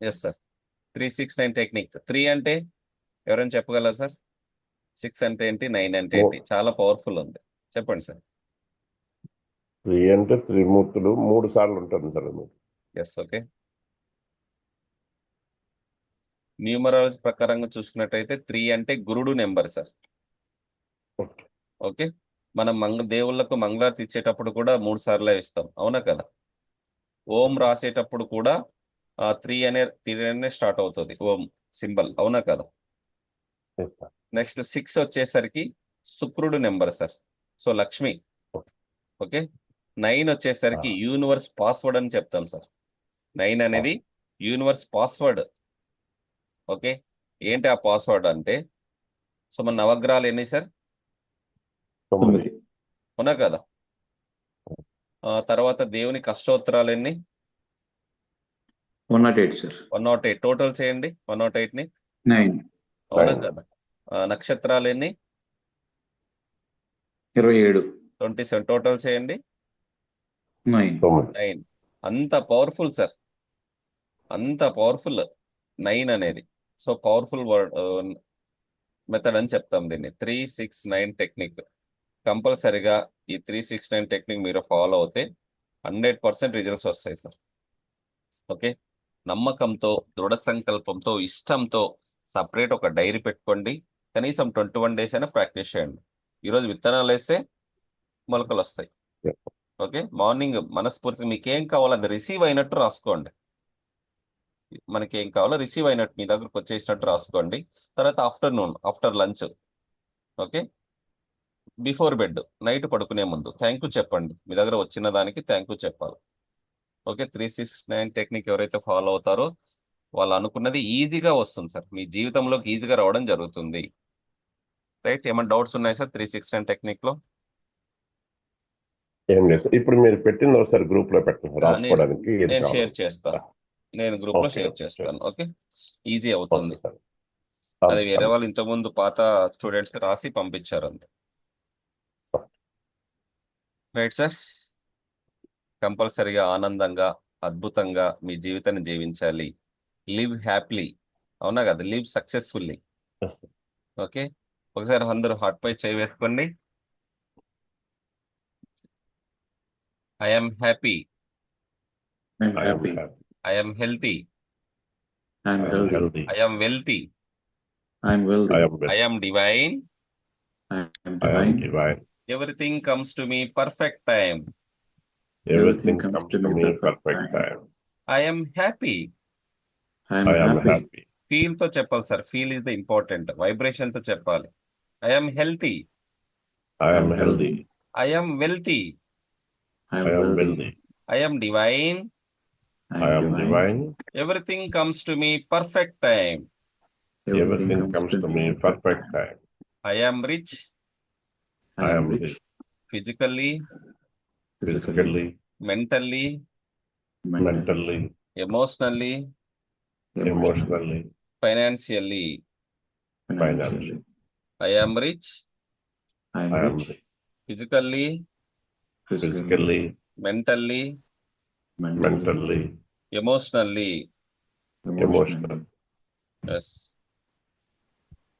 Yes sir three six nine technique three అంటే ఎవరైనా చెప్పగలరా సార్ సిక్స్ అంటే ఏంటి? నైన్ అంటే ఏంటి? చాలా పవర్ఫుల్ ఉంది. చెప్పండి సార్ త్రీ అంటే త్రిమూర్తులు. మూడు సార్లు ఉంటుంది సార్ ఎస్ ఓకే న్యూమరాలజీ ప్రకారంగా చూసుకున్నట్టయితే త్రీ అంటే గురుడు నెంబర్ సార్ ఓకే ఓకే మనం మంగ దేవుళ్ళకు మంగళారతి ఇచ్చేటప్పుడు కూడా మూడు సార్లు ఇస్తాం. అవునా కదా? ఓం రాసేటప్పుడు కూడా త్రీ అనే త్రీ అనే స్టార్ట్ అవుతుంది. ఓం సింబల్. అవునా కదా. నెక్స్ట్ సిక్స్ వచ్చేసరికి శుక్రుడు number sir. So Lakshmi. Okay? Nine వచ్చేసరికి. యూనివర్స్ పాస్వర్డ్ అని చెప్తాం సార్. నైన్ అనేది యూనివర్స్ పాస్వర్డ్. ఓకే? ఏంటి ఆ పాస్వర్డ్ అంటే? సో మన నవగ్రహాలు ఎన్ని సార్? అవునా కదా? తర్వాత దేవుని కష్టోత్తరాలు ఎన్ని? One nought eight sir one nought eight total చేయండి. వన్ నాట్ ఎయిట్ని. నైన్ అవునా. కదా నక్షత్రాలు ఎన్ని? ఇరవై ఏడు. ట్వంటీ సెవెన్ టోటల్ చేయండి. నైన్ నైన్ అంత పవర్ఫుల్ సార్ అంత పవర్ఫుల్ నైన్ అనేది. సో పవర్ఫుల్ వర్డ్ మెథడ్ అని చెప్తాం దీన్ని. త్రీ సిక్స్ నైన్ టెక్నిక్ కంపల్సరిగా ఈ త్రీ సిక్స్ నైన్ టెక్నిక్ మీరు ఫాలో అవుతే హండ్రెడ్ పర్సెంట్ రిజల్ట్స్ వస్తాయి సార్ ఓకే నమ్మకంతో దృఢ సంకల్పంతో ఇష్టంతో సపరేట్ ఒక డైరీ పెట్టుకోండి. కనీసం ట్వంటీ వన్ డేస్ అయినా ప్రాక్టీస్ చేయండి. ఈరోజు విత్తనాలు వేస్తే మొలకలు వస్తాయి. ఓకే? మార్నింగ్ మనస్ఫూర్తిగా మీకు ఏం కావాలో అది రిసీవ్ అయినట్టు రాసుకోండి. మనకి ఏం కావాలో రిసీవ్ అయినట్టు మీ దగ్గరకు వచ్చేసినట్టు రాసుకోండి. తర్వాత afternoon after lunch. Okay? Before bed night పడుకునే ముందు. థ్యాంక్ యూ చెప్పండి. మీ దగ్గర వచ్చిన దానికి థ్యాంక్ యూ చెప్పాలి. Okay three six nine technique ఎవరైతే ఫాలో అవుతారో వాళ్ళు అనుకున్నది ఈజీగా వస్తుంది సార్ మీ జీవితంలోకి ఈజీగా రావడం జరుగుతుంది రైట్ ఏమైనా డౌట్స్ ఉన్నాయి సార్ త్రీ సిక్స్ నైన్ టెక్నిక్లో ఏం లేదు. ఇప్పుడు మీరు ఒకసారి గ్రూప్లో పెట్టండి నేను- రాసుకోవడానికి. షేర్ చేస్తాను నేను గ్రూప్లో షేర్. చేస్తాను ఓకే ఈజీ అవుతుంది. అది వేరే. వాళ్ళు ఇంతకుముందు పాత స్టూడెంట్స్ రాసి పంపించారు అంతే రైట్ సార్ కంపల్సరిగా ఆనందంగా అద్భుతంగా మీ జీవితాన్ని జీవించాలి లివ్ హ్యాపీలీ అవునా కదా లివ్ సక్సెస్ఫుల్లీ. ఓకే ఒకసారి అందరూ హార్ట్ పై చేయి వేసుకోండి I'm happy I'm healthy I'm wealthy I'm divine. Everything comes to me perfect time Everything comes to me perfect time. I'm happy I'm I am happy happy. Feel తో చెప్పాలి sir feel is the important vibration తో చెప్పాలి I'm healthy I am I am healthy. I'm wealthy I I'm am wealthy wealthy. I'm divine I am divine. Everything comes to me perfect time Everything comes to me perfect time. I'm rich I am rich Physically mentally mentally emotionally emotionally financially I am rich physically physically mentally mentally emotionally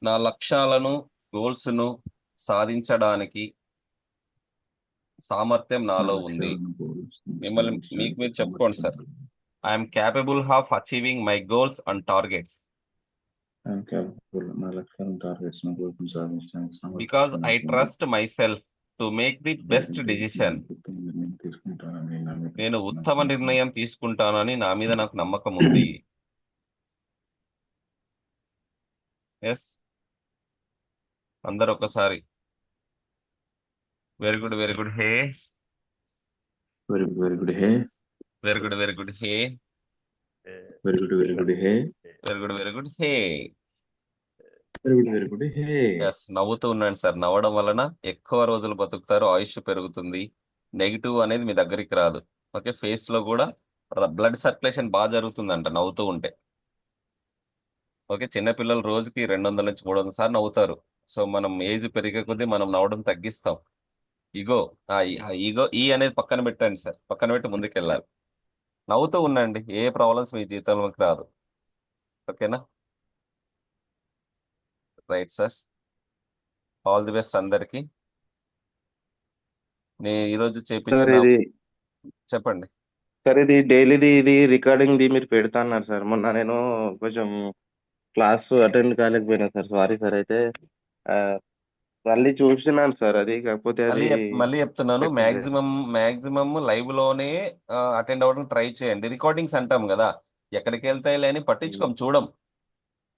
నా లక్ష్యాలను గోల్స్ను సాధించడానికి సామర్థ్యం నాలో ఉంది. మిమ్మల్ని మీకు మీరు చెప్పుకోండి sir. I'm capable of achieving my goals and targets. Because I trust myself to make the best decision నేను ఉత్తమ నిర్ణయం తీసుకుంటానని నా మీద నాకు నమ్మకం ఉంది. ఎస్ అందరు ఒకసారి very good very good hey very good very good hey very good very good hey very good very good hey very good very good hey very good very good hey yes నవ్వుతూ ఉండండి sir. నవ్వడం వలన ఎక్కువ రోజులు బతుకుతారు ఆయుష్ పెరుగుతుంది. Negative అనేది మీ దగ్గరికి రాదు. ఓకే ఫేస్లో కూడా బ్లడ్ సర్క్యులేషన్ బాగా జరుగుతుందంట నవ్వుతూ ఉంటే. ఓకే చిన్నపిల్లలు రోజుకి రెండు వందల నుంచి మూడు వందల సార్లు నవ్వుతారు. సో మనం ఏజ్ పెరిగే కొద్దీ మనం నవ్వడం తగ్గిస్తాం. ఇగో ఆ ఈగో ఈ అనేది పక్కన పెట్టండి సార్. పక్కన పెట్టి ముందుకెళ్ళాలి. నవ్వుతూ ఉండండి. ఏ ప్రాబ్లమ్స్ మీ జీవితంలోకి రాదు. ఓకేనా? Right sir all the best అందరికి. నేను ఈరోజు చేపించిన చెప్పండి. సార్ ఇది డైలీది ఇది రికార్డింగ్ ది మీరు పెడతా అన్నారు సార్. మొన్న నేను కొంచెం క్లాస్ అటెండ్ కాలేకపోయినా సార్. సారీ సార్ అయితే మళ్ళీ చూసినాను సార్ అది కాకపోతే మళ్ళీ అది చెప్- మళ్ళీ చెప్తున్నాను. పెట్టలేదు. మాక్సిమం మాక్సిమం లైవ్లోనే అటెండ్ అవ్వడానికి ట్రై చేయండి. రికార్డింగ్స్ అంటాం కదా ఎక్కడికి వెళ్తాయి లేని పట్టించుకోం చూడం.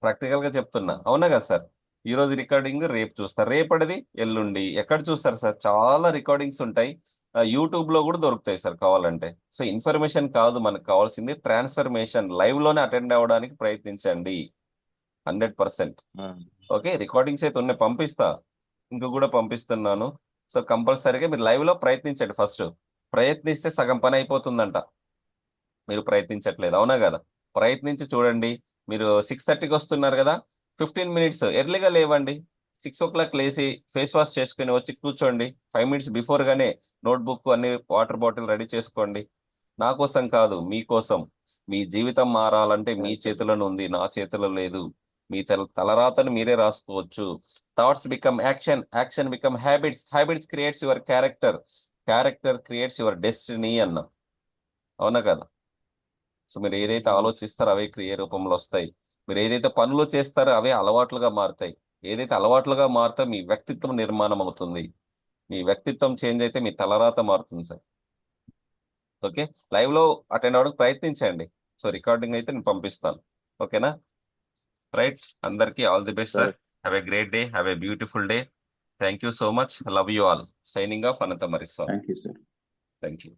ప్రాక్టికల్గా చెప్తున్నా. అవునా కదా సార్? ఈ రోజు రికార్డింగ్ రేపు చూస్తారు రేపటిది ఎల్లుండి. ఎక్కడ చూస్తారు సార్? చాలా రికార్డింగ్స్ ఉంటాయి. యూట్యూబ్లో కూడా దొరుకుతాయి సార్ కావాలంటే. సో ఇన్ఫర్మేషన్ కాదు మనకు కావాల్సింది. ట్రాన్స్ఫర్మేషన్ లైవ్లోనే అటెండ్ అవ్వడానికి ప్రయత్నించండి. Hundred percent. ఆ, ఓకే? రికార్డింగ్స్ అయితే ఉన్నాయి పంపిస్తా. ఇంక కూడా పంపిస్తున్నాను. సో కంపల్సరీగా మీరు లైవ్లో ప్రయత్నించండి ఫస్ట్. ప్రయత్నిస్తే సగం పని అయిపోతుందంట. మీరు ప్రయత్నించట్లేదు. అవునా కదా? ప్రయత్నించి చూడండి. మీరు సిక్స్ థర్టీకి వస్తున్నారు కదా? ఫిఫ్టీన్ మినిట్స్ ఎర్లీగా లేవండి. సిక్స్ ఓ క్లాక్ లేచి ఫేస్ వాష్ చేసుకుని వచ్చి కూర్చోండి. ఫైవ్ మినిట్స్ బిఫోర్గానే నోట్బుక్ అన్ని వాటర్ బాటిల్ రెడీ చేసుకోండి. నా కోసం కాదు మీకోసం మీ జీవితం మారాలంటే మీ చేతిలోనే ఉంది నా చేతిలో లేదు. మీ తల తలరాతను మీరే రాసుకోవచ్చు. Thoughts become action action become habits habits creates your character character creates your destiny అన్నాం. అవునా కదా? సో మీరు ఏదైతే ఆలోచిస్తారో అవే క్రియ రూపంలో వస్తాయి. మీరు ఏదైతే పనులు చేస్తారో అవే అలవాట్లుగా మారుతాయి. ఏదైతే అలవాట్లుగా మారుతో మీ వ్యక్తిత్వం నిర్మాణం అవుతుంది. మీ వ్యక్తిత్వం చేంజ్ అయితే మీ తలరాత మారుతుంది సార్. ఓకే? లైవ్లో అటెండ్ అవ్వడానికి ప్రయత్నించండి. సో రికార్డింగ్ అయితే నేను పంపిస్తాను. ఓకేనా? రైట్ అందరికీ all the best sir have a great day have a beautiful day thank you so much love you all signing off Anantha Mariswamy thank you sir thank you